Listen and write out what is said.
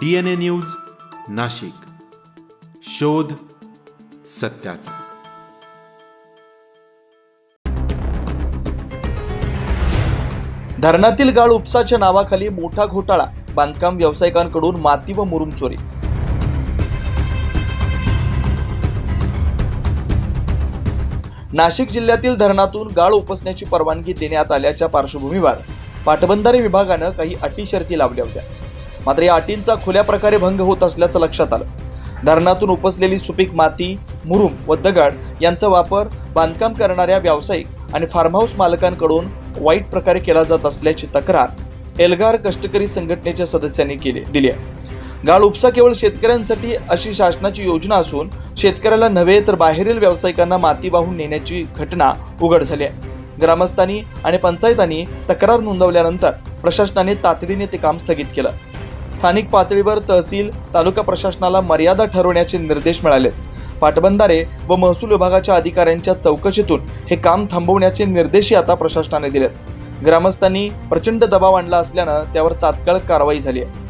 D N A news Nashik. शोध सत्याचा. धरणातील गाळ उपसाच्या नावाखाली मोठा घोटाळा बांधकाम व्यावसायिकांकडून माती व मुरुम चोरी. नाशिक जिल्ह्यातील धरणातून गाळ उपसण्याची परवानगी देण्यात आल्याच्या पार्श्वभूमीवर पाटबंधारे विभागानं काही अटी शर्ती लावल्या होत्या. मात्र या अटींचा खुल्या प्रकारे भंग होत असल्याचं लक्षात आलं. धरणातून उपसलेली सुपीक माती मुरुम व दगड यांचा वापर बांधकाम करणाऱ्या व्यावसायिक आणि फार्म हाऊस मालकांकडून वाईट प्रकारे केला जात असल्याची तक्रार एल्गार कष्टकरी संघटनेच्या सदस्यांनी केली दिली आहे. गाळ उपसा केवळ शेतकऱ्यांसाठी अशी शासनाची योजना असून शेतकऱ्याला नव्हे तर बाहेरील व्यावसायिकांना माती वाहून नेण्याची घटना उघड झाली आहे. ग्रामस्थांनी आणि पंचायतांनी तक्रार नोंदवल्यानंतर प्रशासनाने तातडीने ते काम स्थगित केलं. स्थानिक पातळीवर तहसील तालुका प्रशासनाला मर्यादा ठरवण्याचे निर्देश मिळाले पाटबंधारे व महसूल विभागाच्या अधिकाऱ्यांच्या चौकशीतून हे काम थांबवण्याचे निर्देशही आता प्रशासनाने दिलेत. ग्रामस्थांनी प्रचंड दबाव आणला असल्यानं त्यावर तात्काळ कारवाई झाली आहे.